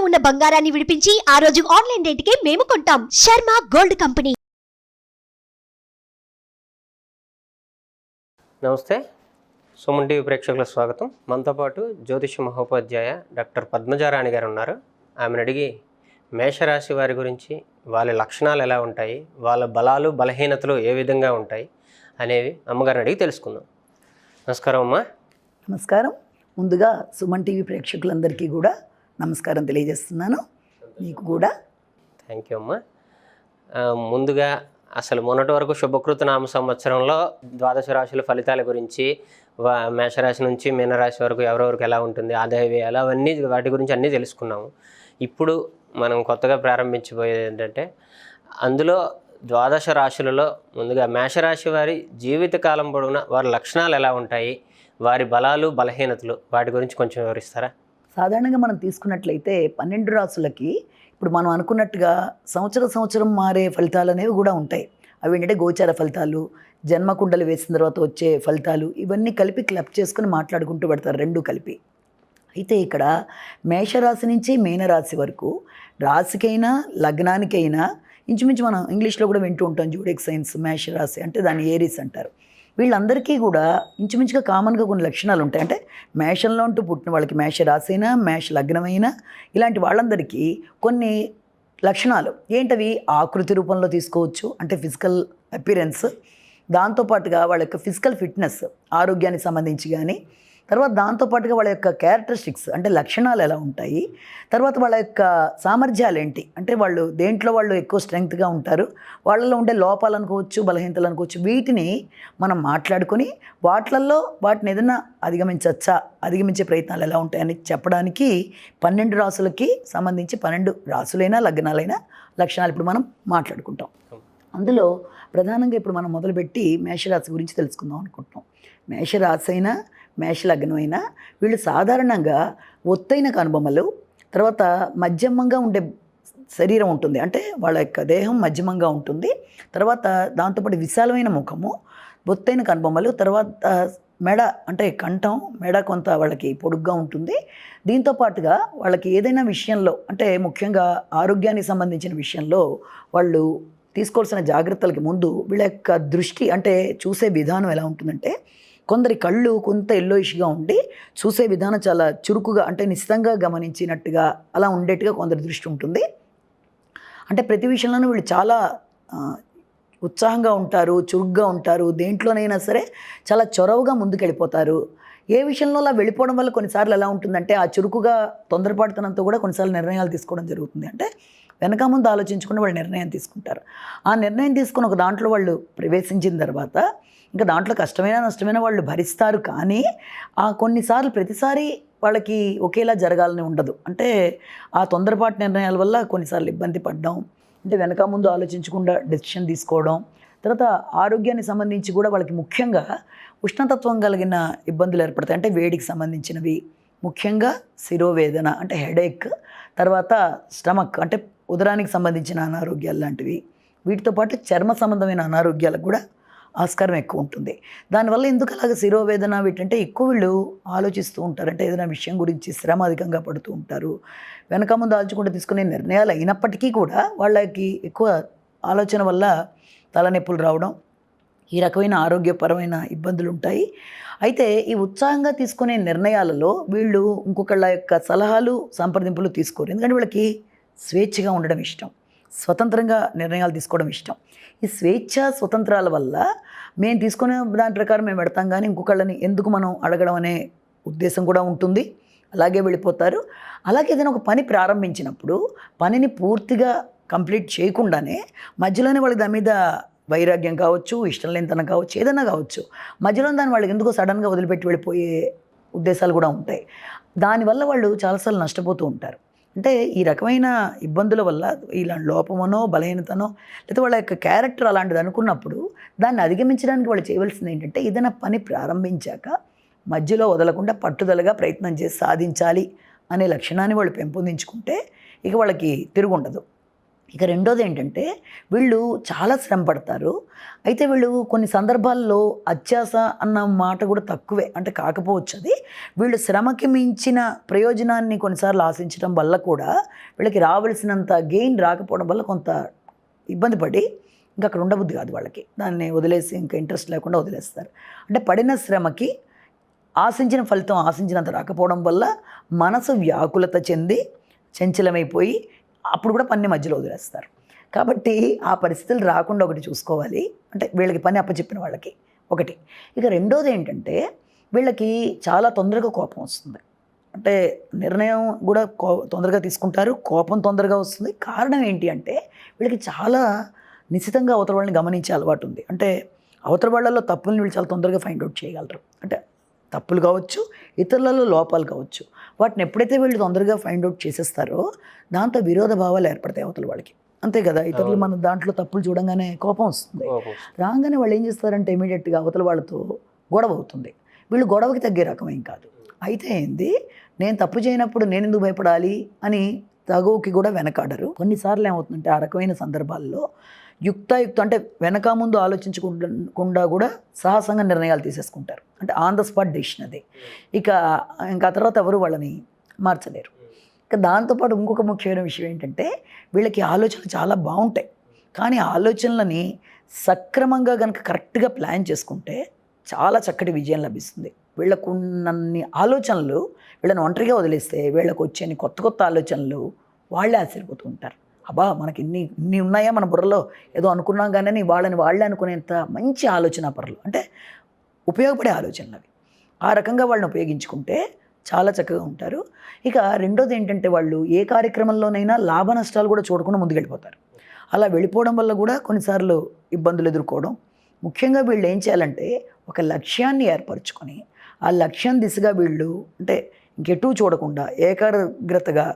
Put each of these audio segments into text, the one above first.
ఉన్న బంగారాన్ని విడిపించి ఆ రోజు ఆన్లైన్ రేటుకే మేము కొంటాం. Sharma gold company. నమస్తే. సుమన్ టీవీ ప్రేక్షకులకు స్వాగతం. మనతో పాటు జ్యోతిష మహోపాధ్యాయ డాక్టర్ పద్మజారాణి గారు ఉన్నారు. ఆమెను అడిగి మేషరాశి వారి గురించి వాళ్ళ లక్షణాలు ఎలా ఉంటాయి? వాళ్ళ బలాలు బలహీనతలు ఏ విధంగా ఉంటాయి? అనేవి అమ్మగారిని అడిగి తెలుసుకుందాం. నమస్కారం అమ్మా. నమస్కారం. ముందుగా సుమన్ టీవీ ప్రేక్షకులందరికీ కూడా నమస్కారం తెలియజేస్తున్నాను. మీకు కూడా. థ్యాంక్ యూ అమ్మా. ముందుగా అసలు మొన్నటి వరకు శుభకృత నామ సంవత్సరంలో ద్వాదశ రాశుల ఫలితాల గురించి వా- మేషరాశి నుంచి మీనరాశి వరకు ఎవరెవరికి ఎలా ఉంటుంది ఆదాయ వ్యయాలు అవన్నీ వాటి గురించి అన్నీ తెలుసుకున్నాము. ఇప్పుడు మనం కొత్తగా ప్రారంభించబోయేది ఏంటంటే అందులో ద్వాదశ రాశులలో ముందుగా మేషరాశి వారి జీవితకాలం పొడవునా వారి లక్షణాలు ఎలా ఉంటాయి వారి బలాలు బలహీనతలు వాటి గురించి కొంచెం వివరిస్తారా? సాధారణంగా మనం తీసుకున్నట్లయితే పన్నెండు రాసులకి ఇప్పుడు మనం అనుకున్నట్టుగా సంవత్సరం సంవత్సరం మారే ఫలితాలు అనేవి కూడా ఉంటాయి. అవి ఏంటంటే గోచార ఫలితాలు జన్మకుండలు వేసిన తర్వాత వచ్చే ఫలితాలు ఇవన్నీ కలిపి క్లబ్ చేసుకుని మాట్లాడుకుంటూ పెడతారు రెండు కలిపి. అయితే ఇక్కడ మేషరాశి నుంచి మీనరాశి వరకు రాశికైనా లగ్నానికైనా ఇంచుమించు మనం ఇంగ్లీష్లో కూడా వింటూ ఉంటాం జూడెక్ సైన్స్ మేషరాశి అంటే దాన్ని ఏరీస్ అంటారు. వీళ్ళందరికీ కూడా ఇంచుమించుగా కామన్గా కొన్ని లక్షణాలు ఉంటాయి. అంటే మేషంలో ఉంటూ పుట్టిన వాళ్ళకి మేష రాసైనా మేష లగ్నమైనా ఇలాంటి వాళ్ళందరికీ కొన్ని లక్షణాలు. ఏంటవి? ఆకృతి రూపంలో తీసుకోవచ్చు. అంటే ఫిజికల్ అపిరెన్స్. దాంతోపాటుగా వాళ్ళ యొక్క ఫిజికల్ ఫిట్నెస్ ఆరోగ్యానికి సంబంధించి కానీ తర్వాత దాంతోపాటుగా వాళ్ళ యొక్క క్యారెక్టరిస్టిక్స్ అంటే లక్షణాలు ఎలా ఉంటాయి? తర్వాత వాళ్ళ యొక్క సామర్థ్యాలు ఏంటి? అంటే వాళ్ళు దేంట్లో వాళ్ళు ఎక్కువ స్ట్రెంగ్త్గా ఉంటారు? వాళ్ళలో ఉండే లోపాలు అనుకోవచ్చు బలహీనతలు అనుకోవచ్చు వీటిని మనం మాట్లాడుకొని వాటిలలో వాటిని ఏదైనా అధిగమించవచ్చా అధిగమించే ప్రయత్నాలు ఎలా ఉంటాయని చెప్పడానికి పన్నెండు రాసులకి సంబంధించి పన్నెండు రాసులైనా లగ్నాలైనా లక్షణాలు ఇప్పుడు మనం మాట్లాడుకుంటాం. అందులో ప్రధానంగా ఇప్పుడు మనం మొదలుపెట్టి మేషరాశి గురించి తెలుసుకుందాం అనుకుంటున్నాం. మేషరాశి అయినా మేషలగ్నం అయినా వీళ్ళు సాధారణంగా ఒత్తైన కనుబొమ్మలు తర్వాత మధ్యమంగా ఉండే శరీరం ఉంటుంది. అంటే వాళ్ళ యొక్క దేహం మధ్యమంగా ఉంటుంది. తర్వాత దాంతోపాటు విశాలమైన ముఖము ఒత్తైన కనుబొమ్మలు తర్వాత మెడ అంటే కంఠం మెడ కొంత వాళ్ళకి పొడుగ్గా ఉంటుంది. దీంతో పాటుగా వాళ్ళకి ఏదైనా విషయంలో అంటే ముఖ్యంగా ఆరోగ్యానికి సంబంధించిన విషయంలో వాళ్ళు తీసుకోవాల్సిన జాగ్రత్తలకి ముందు వీళ్ళ యొక్క దృష్టి అంటే చూసే విధానం ఎలా ఉంటుందంటే కొందరి కళ్ళు కొంత ఎల్లోయిష్గా ఉండి చూసే విధానం చాలా చురుకుగా అంటే నిశ్చితంగా గమనించినట్టుగా అలా ఉండేట్టుగా కొందరి దృష్టి ఉంటుంది. అంటే ప్రతి విషయంలోనూ వీళ్ళు చాలా ఉత్సాహంగా ఉంటారు చురుగ్గా ఉంటారు. దేంట్లోనైనా సరే చాలా చొరవగా ముందుకెళ్ళిపోతారు. ఏ విషయంలో అలా వెళ్ళిపోవడం వల్ల కొన్నిసార్లు ఎలా ఉంటుందంటే ఆ చురుకుగా తొందరపాటుతనంతో కూడా కొన్నిసార్లు నిర్ణయాలు తీసుకోవడం జరుగుతుంది. అంటే వెనక ముందు ఆలోచించుకుని వాళ్ళు నిర్ణయం తీసుకుంటారు. ఆ నిర్ణయం తీసుకుని ఒక దాంట్లో వాళ్ళు ప్రవేశించిన తర్వాత ఇంకా దాంట్లో కష్టమైన నష్టమైన వాళ్ళు భరిస్తారు కానీ ఆ కొన్నిసార్లు ప్రతిసారి వాళ్ళకి ఒకేలా జరగాలని ఉండదు. అంటే ఆ తొందరపాటు నిర్ణయాల వల్ల కొన్నిసార్లు ఇబ్బంది పడడం అంటే వెనక ముందు ఆలోచించకుండా డెసిషన్ తీసుకోవడం తర్వాత ఆరోగ్యానికి సంబంధించి కూడా వాళ్ళకి ముఖ్యంగా ఉష్ణతత్వం కలిగిన ఇబ్బందులు ఏర్పడతాయి. అంటే వేడికి సంబంధించినవి ముఖ్యంగా శిరోవేదన అంటే హెడేక్ తర్వాత స్టమక్ అంటే ఉదరానికి సంబంధించిన అనారోగ్యాలు లాంటివి. వీటితో పాటు చర్మ సంబంధమైన అనారోగ్యాలకు కూడా ఆస్కారం ఎక్కువ ఉంటుంది. దానివల్ల ఎందుకు అలాగ శిరోవేదన వీటంటే ఎక్కువ వీళ్ళు ఆలోచిస్తూ ఉంటారు. అంటే ఏదైనా విషయం గురించి శ్రమ అధికంగా పడుతూ ఉంటారు. వెనక ముందు ఆలోచకుండా తీసుకునే నిర్ణయాలు అయినప్పటికీ కూడా వాళ్ళకి ఎక్కువ ఆలోచన వల్ల తలనొప్పులు రావడం ఈ రకమైన ఆరోగ్యపరమైన ఇబ్బందులు ఉంటాయి అయితే ఈ ఉత్సాహంగా తీసుకునే నిర్ణయాలలో వీళ్ళు ఇంకొకళ్ళ యొక్క సలహాలు సంప్రదింపులు తీసుకోరు. ఎందుకంటే వీళ్ళకి స్వేచ్ఛగా ఉండడం ఇష్టం. స్వతంత్రంగా నిర్ణయాలు తీసుకోవడం ఇష్టం. ఈ స్వేచ్ఛ స్వతంత్రాల వల్ల మేము తీసుకునే దాని ప్రకారం మేము పెడతాం కానీ ఇంకొకళ్ళని ఎందుకు మనం అడగడం అనే ఉద్దేశం కూడా ఉంటుంది. అలాగే వెళ్ళిపోతారు. అలాగే ఏదైనా ఒక పని ప్రారంభించినప్పుడు పనిని పూర్తిగా కంప్లీట్ చేయకుండానే మధ్యలోనే వాళ్ళకి దాని మీద వైరాగ్యం కావచ్చు ఇష్టం లేనితనం కావచ్చు ఏదైనా కావచ్చు మధ్యలో దాన్ని వాళ్ళకి ఎందుకో సడన్గా వదిలిపెట్టి వెళ్ళిపోయే ఉద్దేశాలు కూడా ఉంటాయి. దానివల్ల వాళ్ళు చాలాసార్లు నష్టపోతూ ఉంటారు. అంటే ఈ రకమైన ఇబ్బందుల వల్ల ఇలాంటి లోపమనో బలహీనతనో లేదా వాళ్ళ యొక్క క్యారెక్టర్ అలాంటిది అనుకున్నప్పుడు దాన్ని అధిగమించడానికి వాళ్ళు చేయవలసింది ఏంటంటే ఏదైనా పని ప్రారంభించాక మధ్యలో వదలకుండా పట్టుదలగా ప్రయత్నం చేసి సాధించాలి అనే లక్షణాన్ని వాళ్ళు పెంపొందించుకుంటే ఇక వాళ్ళకి తిరుగుండదు. ఇక రెండోది ఏంటంటే వీళ్ళు చాలా శ్రమ పడతారు. అయితే వీళ్ళు కొన్ని సందర్భాల్లో అత్యాస అన్న మాట కూడా తక్కువే. అంటే కాకపోవచ్చు అది. వీళ్ళు శ్రమకి మించిన ప్రయోజనాన్ని కొన్నిసార్లు ఆశించడం వల్ల కూడా వీళ్ళకి రావాల్సినంత గెయిన్ రాకపోవడం వల్ల కొంత ఇబ్బంది పడి ఇంకా అక్కడ ఉండబుద్ది కాదు వాళ్ళకి. దాన్ని వదిలేసి ఇంకా ఇంట్రెస్ట్ లేకుండా వదిలేస్తారు. అంటే పడిన శ్రమకి ఆశించిన ఫలితం ఆశించినంత రాకపోవడం వల్ల మనసు వ్యాకులత చెంది చంచలమైపోయి అప్పుడు కూడా పని మధ్యలో వదిలేస్తారు. కాబట్టి ఆ పరిస్థితులు రాకుండా ఒకటి చూసుకోవాలి. అంటే వీళ్ళకి పని అప్పచెప్పిన వాళ్ళకి ఒకటి. ఇక రెండోది ఏంటంటే వీళ్ళకి చాలా తొందరగా కోపం వస్తుంది. అంటే నిర్ణయం కూడా కో తొందరగా తీసుకుంటారు. కోపం తొందరగా వస్తుంది. కారణం ఏంటి అంటే వీళ్ళకి చాలా నిశ్చితంగా అవతల వాళ్ళని గమనించే అలవాటు ఉంది. అంటే అవతల వాళ్ళలో తప్పుల్ని వీళ్ళు చాలా తొందరగా ఫైండ్ అవుట్ చేయగలరు. అంటే తప్పులు కావచ్చు ఇతరులలో లోపాలు కావచ్చు. వాటిని ఎప్పుడైతే వీళ్ళు తొందరగా ఫైండ్ అవుట్ చేసేస్తారో దాంతో విరోధ భావాలు ఏర్పడతాయి అవతల వాళ్ళకి. అంతే కదా? ఇతరులు మన దాంట్లో తప్పులు చూడంగానే కోపం వస్తుంది. రాగానే వాళ్ళు ఏం చేస్తారంటే ఇమీడియట్గా అవతల వాళ్ళతో గొడవ అవుతుంది. వీళ్ళు గొడవకి తగ్గే రకం ఏం కాదు. అయితే ఏంది? నేను తప్పు చేయనప్పుడు నేను ఎందుకు భయపడాలి అని తగువుకి కూడా వెనకాడరు. కొన్నిసార్లు ఏమవుతుందంటే ఆ రకమైన సందర్భాల్లో యుక్తాయుక్త అంటే వెనక ముందు ఆలోచించకుండా కూడా సాహసంగా నిర్ణయాలు తీసేసుకుంటారు. అంటే ఆన్ ద స్పాట్ డెసిషన్ అది. ఇక ఇంకా తర్వాత ఎవరు వాళ్ళని మార్చలేరు. ఇక దాంతోపాటు ఇంకొక ముఖ్యమైన విషయం ఏంటంటే వీళ్ళకి ఆలోచనలు చాలా బాగుంటాయి. కానీ ఆలోచనలని సక్రమంగా కనుక కరెక్ట్గా ప్లాన్ చేసుకుంటే చాలా చక్కటి విజయం లభిస్తుంది. వీళ్ళకున్నన్ని ఆలోచనలు వీళ్ళని ఒంటరిగా వదిలేస్తే వీళ్ళకు వచ్చే కొత్త కొత్త ఆలోచనలు వాళ్ళే ఆశ్చర్యపోతూ ఉంటారు. అబ్బా మనకి ఇన్ని ఇన్ని ఉన్నాయా మన బుర్రలో? ఏదో అనుకున్నాం కానీ వాళ్ళని వాళ్ళే అనుకునేంత మంచి ఆలోచన పరులు అంటే ఉపయోగపడే ఆలోచనలు అవి. ఆ రకంగా వాళ్ళని ఉపయోగించుకుంటే చాలా చక్కగా ఉంటారు. ఇక రెండోది ఏంటంటే వాళ్ళు ఏ కార్యక్రమంలోనైనా లాభ నష్టాలు కూడా చూడకుండా ముందుకెళ్ళిపోతారు. అలా వెళ్ళిపోవడం వల్ల కూడా కొన్నిసార్లు ఇబ్బందులు ఎదుర్కోవడం. ముఖ్యంగా వీళ్ళు ఏం చేయాలంటే ఒక లక్ష్యాన్ని ఏర్పరచుకొని ఆ లక్ష్యం దిశగా వీళ్ళు అంటే ఇంకెటూ చూడకుండా ఏకాగ్రతగా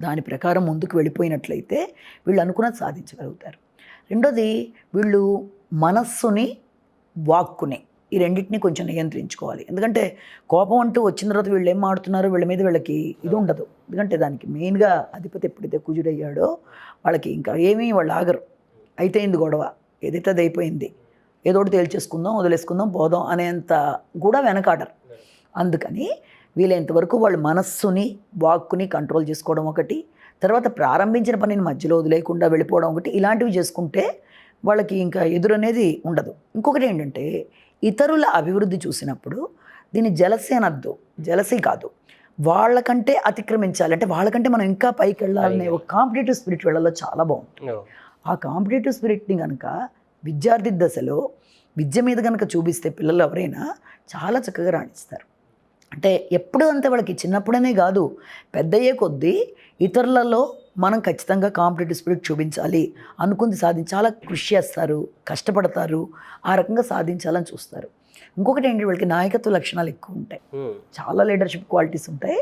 దాని ప్రకారం ముందుకు వెళ్ళిపోయినట్లయితే వీళ్ళు అనుకున్నది సాధించగలుగుతారు. రెండోది వీళ్ళు మనస్సుని వాక్కుని ఈ రెండింటిని కొంచెం నియంత్రించుకోవాలి. ఎందుకంటే కోపం అంటూ వచ్చిన తర్వాత వీళ్ళు ఏం ఆడుతున్నారో వీళ్ళ మీద వీళ్ళకి ఇది ఉండదు. ఎందుకంటే దానికి మెయిన్గా అధిపతి ఎప్పుడైతే కుజుడయ్యాడో వాళ్ళకి ఇంకా ఏమీ వాళ్ళు ఆగరు. అయితే ఇంది గొడవ. ఏదైతే అది అయిపోయింది? ఏదో ఒకటి తేల్చేసుకుందాం వదిలేసుకుందాం పోదాం అనేంత కూడా వెనకాడరు. అందుకని వీలైనంత వరకు వాళ్ళ మనస్సుని వాక్కుని కంట్రోల్ చేసుకోవడం ఒకటి. తర్వాత ప్రారంభించిన పనిని మధ్యలో వదిలేయకుండా వెళ్ళిపోవడం ఒకటి. ఇలాంటివి చేసుకుంటే వాళ్ళకి ఇంకా ఎదురు అనేది ఉండదు. ఇంకొకటి ఏంటంటే ఇతరుల అభివృద్ధి చూసినప్పుడు దీన్ని జలసి అనద్దు. జలసి కాదు. వాళ్ళకంటే అతిక్రమించాలి. అంటే వాళ్ళకంటే మనం ఇంకా పైకి వెళ్ళాలనే ఒక కాంపిటేటివ్ స్పిరిట్ వెళ్ళాలో చాలా బాగుంటుంది. ఆ కాంపిటేటివ్ స్పిరిట్ని కనుక విద్యార్థి దశలో విద్య మీద కనుక చూపిస్తే పిల్లలు ఎవరైనా చాలా చక్కగా రాణిస్తారు. అంటే ఎప్పుడు అంతే వాళ్ళకి చిన్నప్పుడనే కాదు పెద్దయ్యే కొద్దీ ఇతరులలో మనం ఖచ్చితంగా కాంపిటేటివ్ స్పిరిట్ చూపించాలి అనుకుంది సాధించి చాలా కృషి చేస్తారు కష్టపడతారు ఆ రకంగా సాధించాలని చూస్తారు. ఇంకొకటి ఏంటి వీళ్ళకి నాయకత్వ లక్షణాలు ఎక్కువ ఉంటాయి. చాలా లీడర్షిప్ క్వాలిటీస్ ఉంటాయి.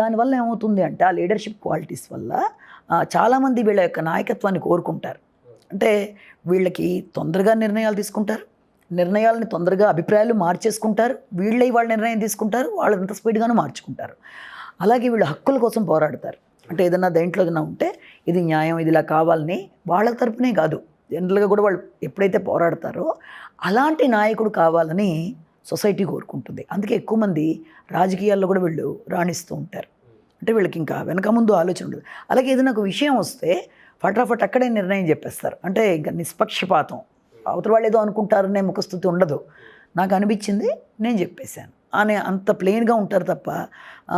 దానివల్ల ఏమవుతుంది అంటే ఆ లీడర్షిప్ క్వాలిటీస్ వల్ల చాలామంది వీళ్ళ యొక్క నాయకత్వాన్ని కోరుకుంటారు. అంటే వీళ్ళకి తొందరగా నిర్ణయాలు తీసుకుంటారు. నిర్ణయాలని తొందరగా అభిప్రాయాలు మార్చేసుకుంటారు. వీళ్ళే వాళ్ళ నిర్ణయం తీసుకుంటారు. వాళ్ళు ఎంత స్పీడ్గానూ మార్చుకుంటారు. అలాగే వీళ్ళు హక్కుల కోసం పోరాడతారు. అంటే ఏదన్నా దేంట్లో ఏదైనా ఉంటే ఇది న్యాయం ఇది ఇలా కావాలని వాళ్ళ తరపునే కాదు. జనరల్గా కూడా వాళ్ళు ఎప్పుడైతే పోరాడతారో అలాంటి నాయకుడు కావాలని సొసైటీ కోరుకుంటుంది. అందుకే ఎక్కువ మంది రాజకీయాల్లో కూడా వీళ్ళు రాణిస్తూ ఉంటారు. అంటే వీళ్ళకి ఇంకా వెనక ముందు ఆలోచన ఉండదు. అలాగే ఏదైనా ఒక విషయం వస్తే ఫటాఫట్ అక్కడే నిర్ణయం చెప్పేస్తారు. అంటే ఇంకా నిష్పక్షపాతం. అవతల వాళ్ళు ఏదో అనుకుంటారనే ముఖస్థుతి ఉండదు. నాకు అనిపించింది నేను చెప్పేశాను. అనే అంత ప్లెయిన్గా ఉంటారు తప్ప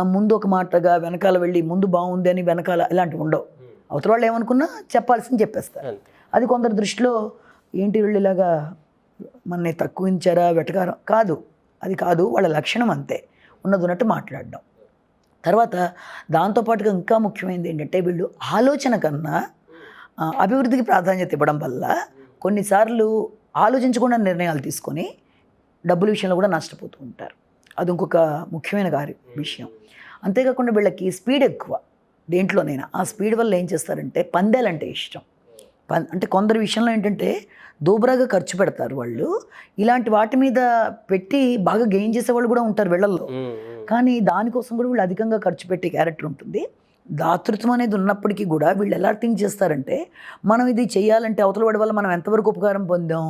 ముందు ఒక మాటగా వెనకాల వెళ్ళి ముందు బాగుంది అని వెనకాల ఇలాంటివి ఉండవు. అవతల వాళ్ళు ఏమనుకున్నా చెప్పాల్సింది చెప్పేస్తారు. అది కొందరి దృష్టిలో ఏంటి వీళ్ళు ఇలాగా మనని తక్కువించారా వెటకారం? కాదు. అది కాదు. వాళ్ళ లక్షణం అంతే. ఉన్నది ఉన్నట్టు మాట్లాడడం. తర్వాత దాంతోపాటుగా ఇంకా ముఖ్యమైనది ఏంటంటే వీళ్ళు ఆలోచన కన్నా అభివృద్ధికి ప్రాధాన్యత ఇవ్వడం వల్ల కొన్నిసార్లు ఆలోచించకుండా నిర్ణయాలు తీసుకొని డబ్బుల విషయంలో కూడా నష్టపోతూ ఉంటారు. అది ఇంకొక ముఖ్యమైన గారి విషయం. అంతేకాకుండా వీళ్ళకి స్పీడ్ ఎక్కువ దేంట్లోనైనా. ఆ స్పీడ్ వల్ల ఏం చేస్తారంటే పందాలంటే ఇష్టం. అంటే కొందరి విషయంలో ఏంటంటే దూబరాగా ఖర్చు పెడతారు వాళ్ళు. ఇలాంటి వాటి మీద పెట్టి బాగా గెయిన్ చేసే వాళ్ళు కూడా ఉంటారు వీళ్ళల్లో. కానీ దానికోసం కూడా వీళ్ళు అధికంగా ఖర్చు పెట్టే క్యారెక్టర్ ఉంటుంది. దాతృత్వం అనేది ఉన్నప్పటికీ కూడా వీళ్ళు ఎలా థింక్ చేస్తారంటే మనం ఇది చేయాలంటే అవతల వాడి వల్ల మనం ఎంతవరకు ఉపకారం పొందాం?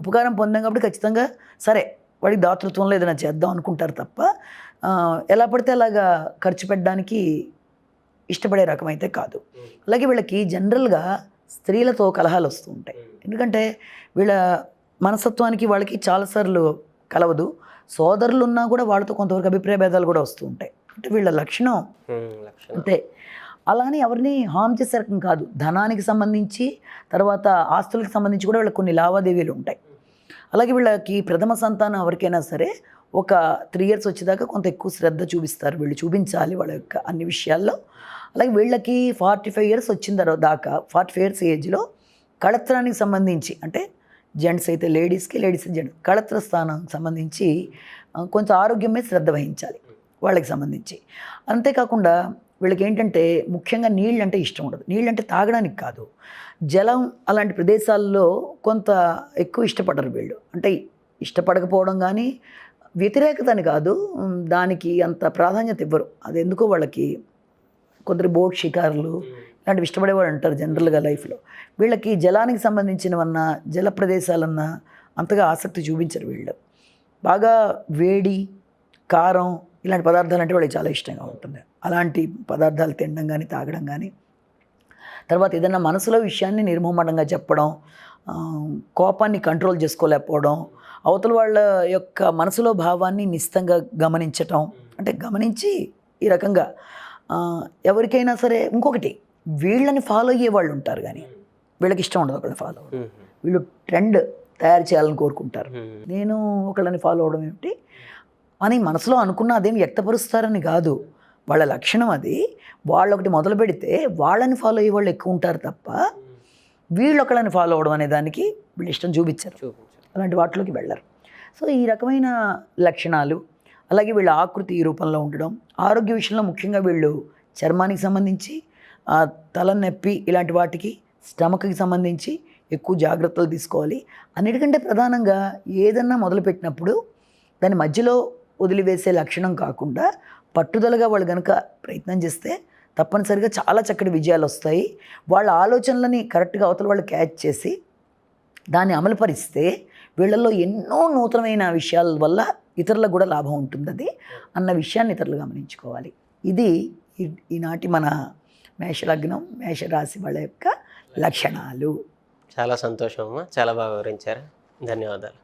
ఉపకారం పొందాం కాబట్టి ఖచ్చితంగా సరే వాడికి దాతృత్వంలో ఏదైనా చేద్దాం అనుకుంటారు తప్ప ఎలా పడితే అలాగా ఖర్చు పెట్టడానికి ఇష్టపడే రకం అయితే కాదు. అలాగే వీళ్ళకి జనరల్గా స్త్రీలతో కలహాలు వస్తూ ఉంటాయి. ఎందుకంటే వీళ్ళ మనస్తత్వానికి వాళ్ళకి చాలాసార్లు కలవదు. సోదరులు ఉన్నా కూడా వాళ్ళతో కొంతవరకు అభిప్రాయ భేదాలు కూడా వస్తూ ఉంటాయి. అంటే వీళ్ళ లక్షణం. అంతే. అలానే ఎవరిని హామ్ చేసే రకం కాదు. ధనానికి సంబంధించి తర్వాత ఆస్తులకు సంబంధించి కూడా వీళ్ళకి కొన్ని లావాదేవీలు ఉంటాయి. అలాగే వీళ్ళకి ప్రథమ సంతానం ఎవరికైనా సరే ఒక త్రీ ఇయర్స్ వచ్చేదాకా కొంత ఎక్కువ శ్రద్ధ చూపిస్తారు. వీళ్ళు చూపించాలి వాళ్ళ యొక్క అన్ని విషయాల్లో. అలాగే వీళ్ళకి ఫార్టీ ఫైవ్ ఇయర్స్ వచ్చిన తర్వాత దాకా ఫార్టీ ఫైవ్ ఇయర్స్ ఏజ్లో కళత్రానికి సంబంధించి అంటే జెంట్స్ అయితే లేడీస్కి లేడీస్ జెంట్స్ కళత్ర స్థానానికి సంబంధించి కొంచెం ఆరోగ్యం మీద శ్రద్ధ వహించాలి. వాళ్ళకి సంబంధించి. అంతేకాకుండా వీళ్ళకి ఏంటంటే ముఖ్యంగా నీళ్ళు అంటే ఇష్టం ఉండదు. నీళ్ళు అంటే తాగడానికి కాదు. జలం అలాంటి ప్రదేశాల్లో కొంత ఎక్కువ ఇష్టపడరు వీళ్ళు. అంటే ఇష్టపడకపోవడం కానీ వ్యతిరేకత అని కాదు. దానికి అంత ప్రాధాన్యత ఇవ్వరు. అది ఎందుకో వాళ్ళకి కొందరు బోట్ షికారులు ఇలాంటివి ఇష్టపడేవాడు అంటారు జనరల్గా లైఫ్లో. వీళ్ళకి జలానికి సంబంధించినవన్నా జల ప్రదేశాలన్నా అంతగా ఆసక్తి చూపించరు వీళ్ళు. బాగా వేడి కారం ఇలాంటి పదార్థాలు అంటే వాళ్ళకి చాలా ఇష్టంగా ఉంటుంది. అలాంటి పదార్థాలు తినడం కానీ తాగడం కానీ తర్వాత ఏదైనా మనసులో విషయాన్ని నిర్మోహమాటంగా చెప్పడం కోపాన్ని కంట్రోల్ చేసుకోలేకపోవడం అవతల వాళ్ళ యొక్క మనసులో భావాన్ని నిస్తంగా గమనించటం అంటే గమనించి ఈ రకంగా ఎవరికైనా సరే ఇంకొకటి వీళ్ళని ఫాలో అయ్యే వాళ్ళు ఉంటారు కానీ వీళ్ళకి ఇష్టం ఉండదు ఒకళ్ళని ఫాలో వీళ్ళు ట్రెండ్ తయారు చేయాలని కోరుకుంటారు. నేను ఒకళ్ళని ఫాలో అవడం ఏమిటి? అని మనసులో అనుకున్న అదేం వ్యక్తపరుస్తారని కాదు. వాళ్ళ లక్షణం అది. వాళ్ళు ఒకటి మొదలు పెడితే వాళ్ళని ఫాలో అయ్యే వాళ్ళు ఎక్కువ ఉంటారు తప్ప వీళ్ళు ఒకళ్ళని ఫాలో అవడం అనే దానికి వీళ్ళు ఇష్టం చూపించారు. అలాంటి వాటిలోకి వెళ్ళరు. సో ఈ రకమైన లక్షణాలు అలాగే వీళ్ళ ఆకృతి ఈ రూపంలో ఉండడం ఆరోగ్య విషయంలో ముఖ్యంగా వీళ్ళు చర్మానికి సంబంధించి తల నొప్పి ఇలాంటి వాటికి స్టమక్కి సంబంధించి ఎక్కువ జాగ్రత్తలు తీసుకోవాలి. అన్నిటికంటే ప్రధానంగా ఏదన్నా మొదలుపెట్టినప్పుడు దాని మధ్యలో వదిలివేసే లక్షణం కాకుండా పట్టుదలగా వాళ్ళు కనుక ప్రయత్నం చేస్తే తప్పనిసరిగా చాలా చక్కటి విజయాలు వస్తాయి. వాళ్ళ ఆలోచనలని కరెక్ట్గా అవతల వాళ్ళు క్యాచ్ చేసి దాన్ని అమలుపరిస్తే వీళ్ళల్లో ఎన్నో నూతనమైన విషయాల వల్ల ఇతరులకు కూడా లాభం ఉంటుంది అది అన్న విషయాన్ని ఇతరులు గమనించుకోవాలి. ఇది ఈ- ఈనాటి మన మేషలగ్నం మేషరాశి వాళ్ళ యొక్క లక్షణాలు. చాలా సంతోషం అమ్మా. చాలా బాగా వివరించారు. ధన్యవాదాలు.